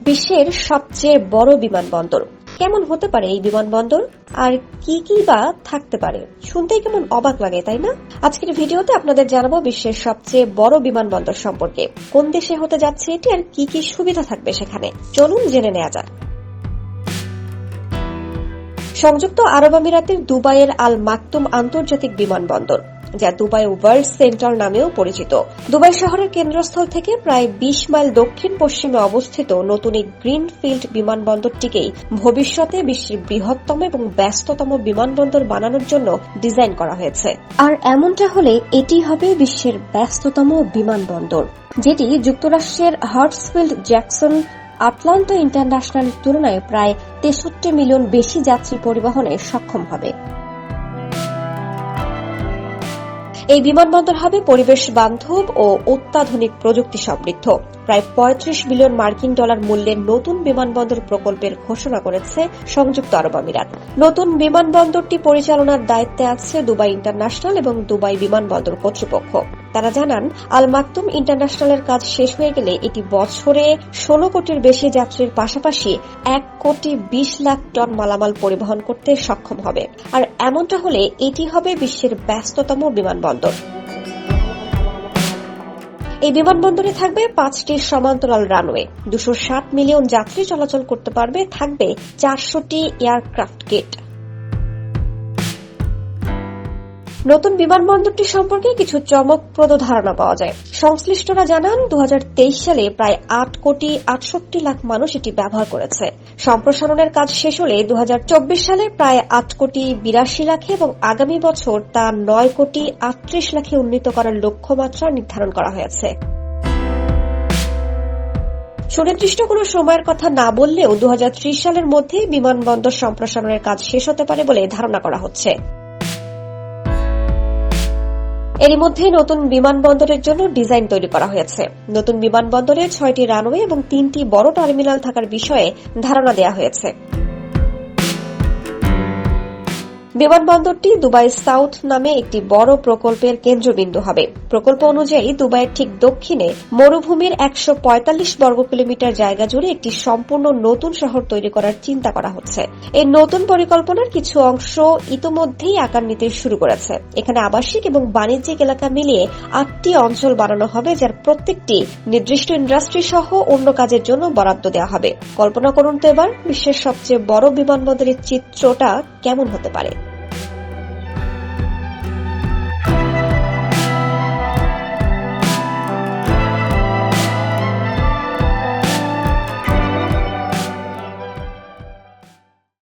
বিশ্বের সবচেয়ে বড় বিমানবন্দর। কেমন হতে পারে এই বিমানবন্দর? আর কি কি বা থাকতে পারে? শুনতেই কেমন অবাক লাগে, তাই না? আজকের ভিডিওতে আপনাদের জানাব বিশ্বের সবচেয়ে বড় বিমানবন্দর সম্পর্কে। কোন দেশে হতে যাচ্ছে এটি আর কি কি সুবিধা থাকবে সেখানে? চলুন জেনে নেওয়া যাক। সংযুক্ত আরব আমিরাতের দুবাইয়ের আল মাকতুম আন্তর্জাতিক বিমানবন্দর। যা দুবাই ওয়ার্ল্ড সেন্টার নামেও পরিচিত। দুবাই শহরের কেন্দ্রস্থল থেকে প্রায় বিশ মাইল দক্ষিণ পশ্চিমে অবস্থিত নতুন এই গ্রিনফিল্ড বিমানবন্দরটিকেই ভবিষ্যতে বিশ্বের বৃহত্তম এবং ব্যস্ততম বিমানবন্দর বানানোর জন্য ডিজাইন করা হয়েছে। আর এমনটা হলে এটি হবে বিশ্বের ব্যস্ততম বিমানবন্দর, যেটি যুক্তরাষ্ট্রের হার্টসফিল্ড জ্যাকসন আটলান্টা ইন্টারন্যাশনাল তুলনায় প্রায় তেষট্টি মিলিয়ন বেশি যাত্রী পরিবহনে সক্ষম হবে। এই বিমানবন্দর হবে পরিবেশ বান্ধব ও অত্যাধুনিক প্রযুক্তি সমৃদ্ধ। প্রায় পঁয়ত্রিশ বিলিয়ন মার্কিন ডলার মূল্যের নতুন বিমানবন্দর প্রকল্পের ঘোষণা করেছে সংযুক্ত আরব আমিরাত। নতুন বিমানবন্দরটি পরিচালনার দায়িত্বে আছে দুবাই ইন্টারন্যাশনাল এবং দুবাই বিমানবন্দর কর্তৃপক্ষ। তারা জানান আল মাকতুম ইন্টারন্যাশনালের কাজ শেষ হয়ে গেলে এটি বছরে ষোলো কোটির বেশি যাত্রীর পাশাপাশি এক কোটি বিশ লাখ টন মালামাল পরিবহন করতে সক্ষম হবে। আর এমনটা হলে এটি হবে বিশ্বের ব্যস্ততম বিমানবন্দর। এই বিমানবন্দরে থাকবে পাঁচটি সমান্তরাল রানওয়ে। দুশো মিলিয়ন যাত্রী চলাচল করতে পারবে, থাকবে চারশোটি এয়ারক্রাফট গেট। নতুন বিমানবন্দরটি সম্পর্কে কিছু চমকপ্রদ ধারণা পাওয়া যায়। সংশ্লিষ্টরা জানান দু হাজার তেইশ সালে প্রায় আট কোটি আটষট্টি লাখ মানুষ এটি ব্যবহার করেছে। সম্প্রসারণের কাজ শেষ হলে দু সালে প্রায় আট কোটি বিরাশি লাখে এবং আগামী বছর তা নয় কোটি আটত্রিশ লাখে উন্নীত করার লক্ষ্যমাত্রা নির্ধারণ করা হয়েছে। সুনির্দিষ্ট কোনো সময়ের কথা না বললেও দু হাজার ত্রিশ সালের মধ্যে বিমানবন্দর সম্প্রসারণের কাজ শেষ হতে পারে বলে ধারণা করা হচ্ছে। এরই মধ্যে নতুন বিমানবন্দরের জন্য ডিজাইন তৈরি করা হয়েছে। নতুন বিমানবন্দরে ছয়টি রানওয়ে এবং তিনটি বড় টার্মিনাল থাকার বিষয়ে ধারণা দেওয়া হয়েছে। বিমানবন্দরটি দুবাই সাউথ নামে একটি বড় প্রকল্পের কেন্দ্রবিন্দু হবে। প্রকল্প অনুযায়ী দুবাইয়ের ঠিক দক্ষিণে মরুভূমির একশো পঁয়তাল্লিশ বর্গ কিলোমিটার জায়গা জুড়ে একটি সম্পূর্ণ নতুন শহর তৈরি করার চিন্তা করা হচ্ছে। এই নতুন পরিকল্পনার কিছু অংশ ইতোমধ্যেই আকার নিতে শুরু করেছে। এখানে আবাসিক এবং বাণিজ্যিক এলাকা মিলিয়ে আটটি অঞ্চল বানানো হবে, যার প্রত্যেকটি নির্দিষ্ট ইন্ডাস্ট্রি সহ অন্য কাজের জন্য বরাদ্দ দেওয়া হবে। কল্পনা করুন তো এবার বিশ্বের সবচেয়ে বড় বিমানবন্দরের চিত্রটা কেমন হতে পারে।